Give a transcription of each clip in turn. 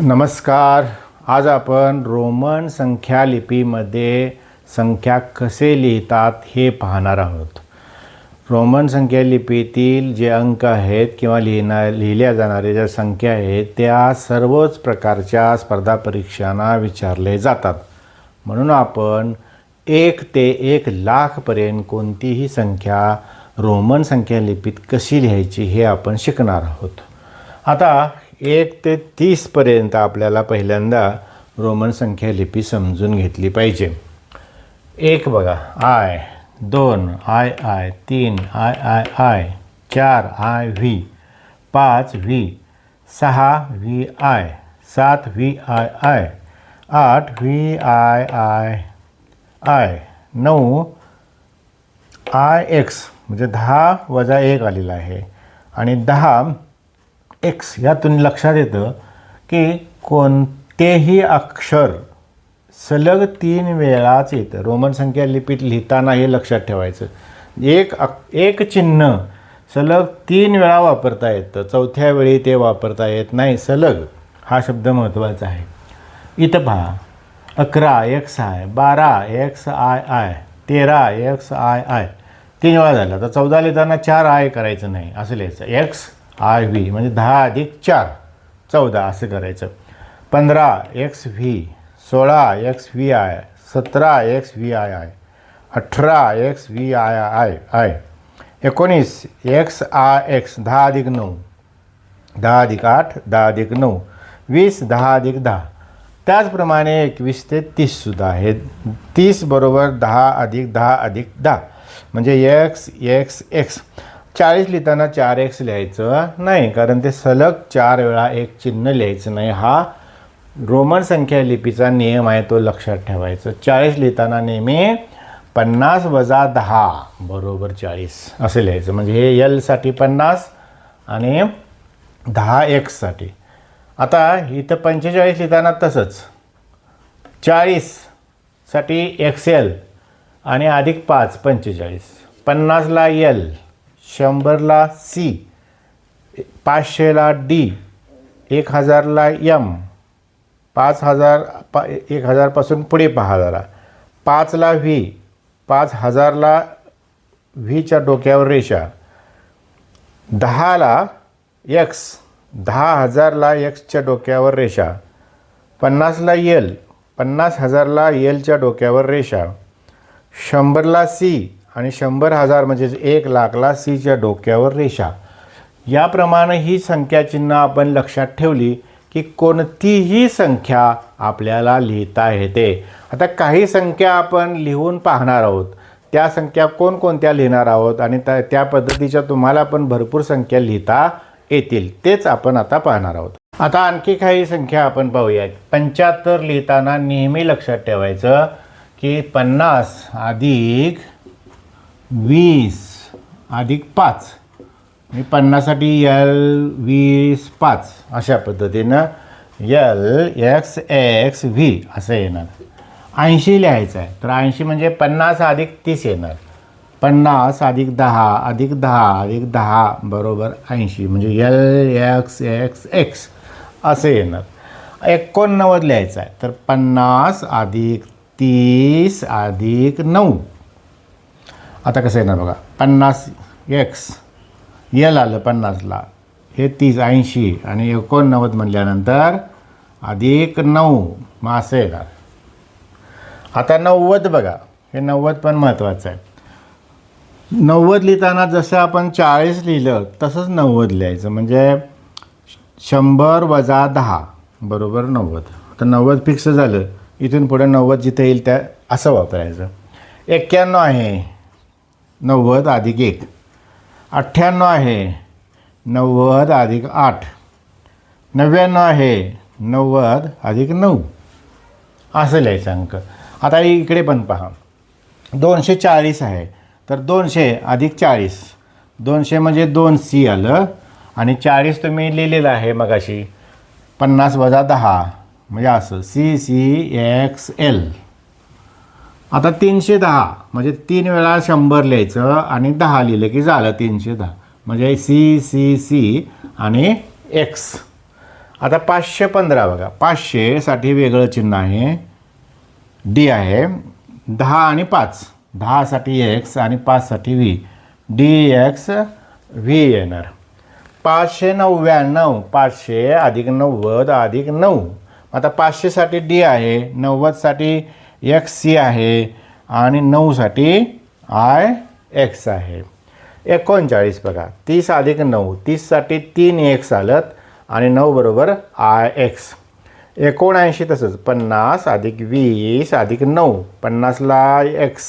नमस्कार. आज आपण रोमन संख्या लिपीमध्ये संख्या कसे लिहितात हे पाहणार आहोत. रोमन संख्या लिपीतील जे अंक आहेत किंवा लिहिणा लिहिल्या जाणाऱ्या ज्या संख्या आहेत त्या सर्वच प्रकारच्या स्पर्धा परीक्षांना विचारले जातात. म्हणून आपण एक ते एक लाखपर्यंत कोणतीही संख्या रोमन संख्या लिपीत कशी लिहायची हे आपण शिकणार आहोत. आता एक ते तीसपर्यंत आपल्याला पहिल्यांदा रोमन संख्या लिपी समजून घेतली पाहिजे. एक बघा आय दोन आय आय तीन आय आय आय चार आय व्ही पाच व्ही सहा व्ही आय सात व्ही आय आय आठ व्ही आय आय आय नऊ आय एक्स म्हणजे दहा वजा एक आलेला आहे. आणि दहा एक्स यातून लक्षात येतं की कोणतेही अक्षर सलग तीन वेळाच येतं. रोमन संख्या लिपीत लिहिताना हे लक्षात ठेवायचं. एक अक एक चिन्ह सलग तीन वेळा वापरता येतं. चौथ्या वेळी ते वापरता येत नाही. सलग हा शब्द महत्त्वाचा आहे. इथं पहा. अकरा एक्स आय बारा एक्स आय आय तेरा एक्स आय आय तीन वेळा झाला. तर चौदा लिहिताना चार आय करायचं नाही. असं लिहायचं. एक्स आय व्ही म्हणजे दहा अधिक चार. चौदा असं करायचं. पंधरा एक्स व्ही सोळा एक्स व्ही आय सतरा एक्स व्ही आय आय अठरा X V I I I एकोणीस एक्स आय एक्स दहा अधिक नऊ. दहा अधिक आठ दहा अधिक नऊ. वीस दहा अधिक दहा. त्याचप्रमाणे एकवीस ते तीससुद्धा हे तीस बरोबर दहा अधिक दहा अधिक दहा. म्हणजे एक्स एक्स एक्स चाळीस लिहिताना चार एक्स लिहायचं नाही कारण ते सलग चार वेळा एक चिन्ह लिहायचं नाही. हा रोमन संख्या लिपीचा नियम आहे तो लक्षात ठेवायचा. चाळीस लिहिताना नेहमी पन्नास वजा दहा बरोबर चाळीस असं लिहायचं. म्हणजे हे यलसाठी पन्नास आणि दहा एक्ससाठी आता इथं पंचेचाळीस लिहिताना तसंच. चाळीससाठी एक्स एल आणि अधिक पाच पंचेचाळीस. पन्नासला एल शंभरला सी पाचशेला डी एक हजारला यम पाच हजार पा एक हजारपासून पुढे पहा जरा. पाचला व्ही पाच हजारला व्हीच्या डोक्यावर रेषा. दहाला एक्स दहा हजारला एक्सच्या डोक्यावर रेषा. पन्नासला येल पन्नास हजारला येलच्या डोक्यावर रेषा. शंभरला सी आणि शंभर हजार म्हणजेच एक लाखला सीच्या डोक्यावर रेषा. याप्रमाणे ही संख्याचिन्ह आपण लक्षात ठेवली की कोणतीही संख्या आपल्याला लिहिता येते. आता काही संख्या आपण लिहून पाहणार आहोत. त्या संख्या कोणकोणत्या लिहिणार आहोत आणि त्या त्या पद्धतीच्या तुम्हाला पण भरपूर संख्या लिहिता येतील. तेच आपण आता पाहणार आहोत. आता आणखी काही संख्या आपण पाहूयात. पंच्याहत्तर लिहिताना नेहमी लक्षात ठेवायचं की पन्नास अधिक वीस अधिक पाच. मी पन्नाससाठी यल वीस पाच अशा पद्धतीनं यल एक्स एक्स व्ही असं येणार. ऐंशी लिहायचं आहे. तर ऐंशी म्हणजे पन्नास अधिक तीस येणार. पन्नास अधिक दहा अधिक दहा अधिक दहा बरोबर ऐंशी. म्हणजे यल एक्स एक्स एक्स असं येणार. एकोणनव्वद लिहायचं आहे. तर पन्नास अधिक तीस अधिक नऊ. आता कसं येणार बघा? पन्नास एक्स यल आलं पन्नासला हे तीस ऐंशी आणि एकोणनव्वद म्हणल्यानंतर अधिक नऊ मग असं येणार. आता नव्वद बघा. हे नव्वद पण महत्त्वाचं आहे. नव्वद लिहिताना जसं आपण चाळीस लिहिलं तसंच नव्वद लिहायचं. म्हणजे शंभर वजा दहा बरोबर नव्वद. तर नव्वद फिक्स झालं. इथून पुढे नव्वद जिथं येईल त्या असं वापरायचं. एक्क्याण्णव आहे. नव्वद अधिक एक. अठ्ठ्याण्णव आहे नव्वद अधिक आठ. नव्याण्णव आहे नव्वद अधिक नऊ. असं लिहायचं अंक. आता इकडे पण पहा. दोनशे चाळीस आहे तर दोनशे अधिक चाळीस. दोनशे म्हणजे दोन सी आलं. आणि चाळीस तुम्ही लिहिलेलं आहे मगाशी. पन्नास वजा दहा. म्हणजे असं. C C X L. आता तीनशे दहा म्हणजे तीन वेळा शंभर लिहायचं आणि दहा लिहिलं की झालं तीनशे दहा. म्हणजे सी सी सी आणि एक्स. आता पाचशे पंधरा बघा. पाचशेसाठी वेगळं चिन्ह आहे. डी आहे. दहा आणि पाच. दहासाठी एक्स आणि पाचसाठी व्ही. डी एक्स व्ही येणार. पाचशे नव्याण्णव पाचशे अधिक नव्वद अधिक नऊ. आता पाचशेसाठी डी आहे. नव्वदसाठी एक्स सी आहे आणि नऊसाठी आय एक्स आहे. एकोणचाळीस बघा. तीस अधिक नऊ. तीससाठी तीन एक्स आलत आणि नऊ बरोबर आय एक्स एकोणऐंशी तसंच. पन्नास अधिक वीस अधिक नऊ. पन्नासला एक्स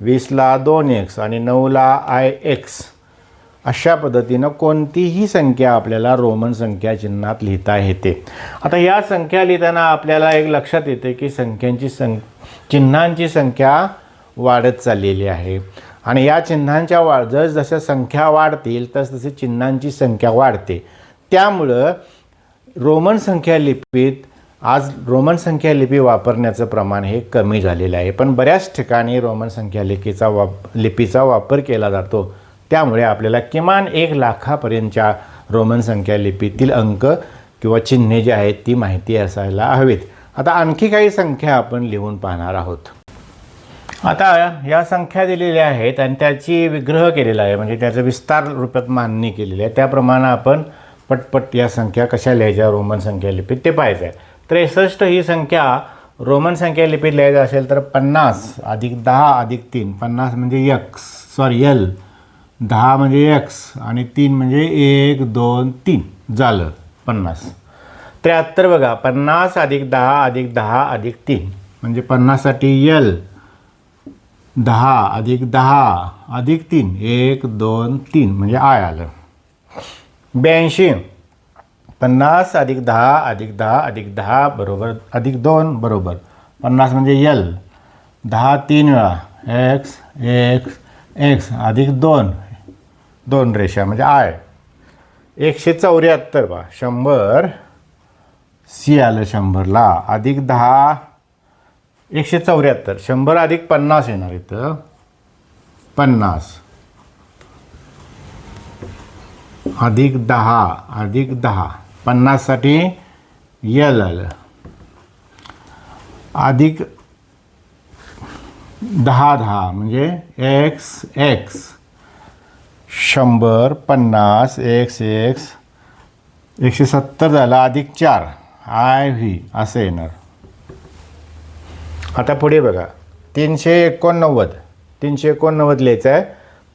वीसला दोन एक्स आणि नऊला आय एक्स अशा पद्धतीनं कोणतीही संख्या आपल्याला रोमन संख्या चिन्हात लिहिता येते. आता या संख्या लिहिताना आपल्याला एक लक्षात येते की संख्यांची सं चिन्हांची संख्या वाढत चाललेली आहे. आणि या चिन्हांच्या वा जसजशा संख्या वाढतील तस चिन्हांची संख्या वाढते. त्यामुळं रोमन संख्या लिपीत आज रोमन संख्या लिपी वापरण्याचं प्रमाण हे कमी झालेलं आहे. पण बऱ्याच ठिकाणी रोमन संख्या लिपीचा वाप लिपीचा वापर केला जातो. त्यामुळे आपल्याला किमान एक लाखापर्यंतच्या रोमन संख्या लिपीतील अंक किंवा चिन्हे जी आहेत ती माहिती असायला हवीत. आता आणखी काही संख्या आपण लिहून पाहणार आहोत. आता या संख्या दिलेल्या आहेत आणि त्याची विग्रह केलेला आहे. म्हणजे त्याचं विस्तार रूपात मांडणी केलेली आहे. त्याप्रमाणे आपण पटपट या संख्या कशा लिहायच्या रोमन संख्या लिपीत ते पाहायचं आहे. त्रेसष्ट ही संख्या रोमन संख्या लिपीत लिहायचं असेल तर पन्नास अधिक दहा अधिक तीन. पन्नास म्हणजे यक्स. Sorry L. दहा म्हणजे यक्स आणि तीन म्हणजे एक दोन तीन. झालं. पन्नास. त्र्याहत्तर बघा पन्नास अधिक दहा अधिक दहा अधिक तीन. म्हणजे पन्नाससाठी यल दहा अधिक दहा अधिक तीन. एक दोन तीन. म्हणजे आय आलं. ब्याऐंशी. पन्नास अधिक दहा अधिक दहा अधिक दहा बरोबर अधिक दोन बरोबर. पन्नास म्हणजे यल दहा तीन वेळा. एक्स एक्स एक्स अधिक दोन. दोन रेषा म्हणजे आय. एकशे चौऱ्याहत्तर बा शंभर सी आलं शंभरला अधिक दहा एकशे चौऱ्याहत्तर. शंभर अधिक पन्नास येणार इथं. पन्नास. अधिक दहा अधिक दहा. पन्नाससाठी यल आलं. अधिक दहा दहा म्हणजे एक्स एक्स. शंभर पन्नास एक्स एक्स. एकशे सत्तर झालं अधिक चार. आय व्ही असं येणार. आता पुढे बघा. तीनशे एकोणनव्वद. तीनशे एकोणनव्वद लिहायचं आहे.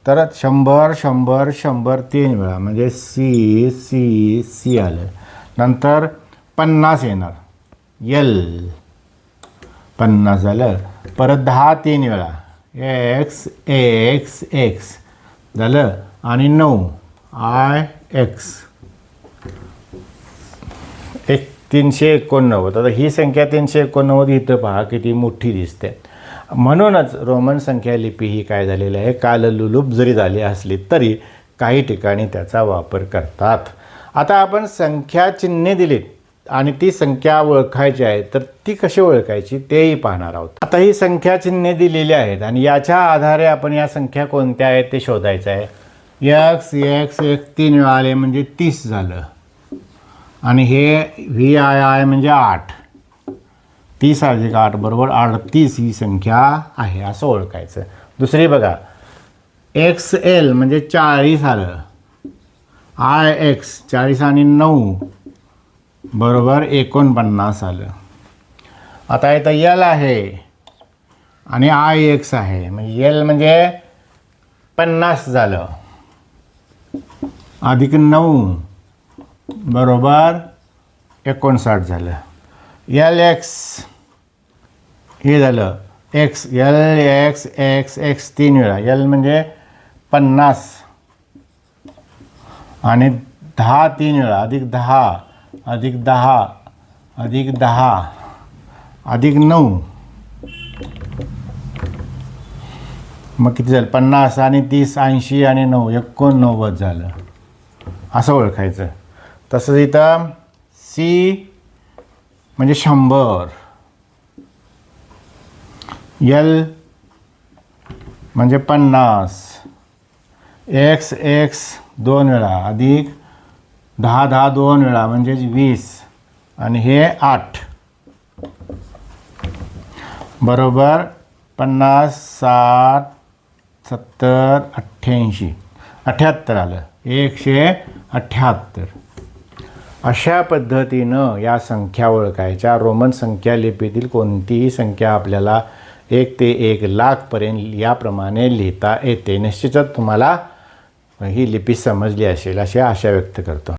तर शंभर शंभर शंभर तीन वेळा. म्हणजे सी सी सी आलं. नंतर पन्नास येणार. यल पन्नास झालं. परत दहा तीन वेळा. X X X. झालं. आणि नऊ. आय एक्स एक तीनशे एकोणनव्वद. आता ही संख्या तीनशे एकोणनव्वद इथं पहा किती मोठी दिसते. म्हणूनच रोमन संख्या लिपी ही काय झालेली आहे? काललुलूप जरी झाली असली तरी काही ठिकाणी त्याचा वापर करतात. आता आपण संख्या चिन्हे दिलीत आणि ती संख्या ओळखायची आहे तर ती कशी ओळखायची तेही पाहणार आहोत. आता ही संख्या चिन्हे दिलेली आहेत आणि याच्या आधारे आपण या संख्या कोणत्या आहेत ते शोधायचं आहे. एक्स एक्स एक तीन वेळा आले म्हणजे तीस झालं. आणि हे व्ही आय आय म्हणजे आठ. तीस अधिक आठ बरोबर अडतीस ही संख्या आहे असं ओळखायचं. दुसरी बघा. एक्स एल म्हणजे चाळीस आलं. आय एक्स चाळीस आणि नऊ बरोबर एकोणपन्नास आलं. आता इथं यल आहे आणि आय एक्स आहे. म्हणजे यल म्हणजे पन्नास झालं. अधिक नऊ. बरोबर एकोणसाठ झालं. यल एक्स हे झालं. X L X X X तीन वेळा. यल म्हणजे पन्नास. आणि दहा तीन वेळा. अधिक दहा अधिक दहा अधिक दहा अधिक नऊ. मग किती झालं? पन्नास आणि तीस ऐंशी आणि नऊ. एकोणनव्वद झालं. असं ओळखायचं. तसंच इथं सी म्हणजे शंभर. यल म्हणजे पन्नास. एक्स एक्स दोन वेळा. अधिक दहा दहा दोन वेळा म्हणजे वीस. आणि हे आठ. बरोबर पन्नास साठ सत्तर अठ्ठ्याऐंशी. अठ्ठ्याहत्तर आलं. एकशे अठ्ठ्याहत्तर. अशा पद्धतीनं या संख्या ओळखायच्या. रोमन संख्या लिपीतील कोणतीही संख्या आपल्याला एक ते एक लाखपर्यंत याप्रमाणे लिहिता येते. निश्चितच तुम्हाला ही लिपी समजली असेल अशी आशा व्यक्त करतो.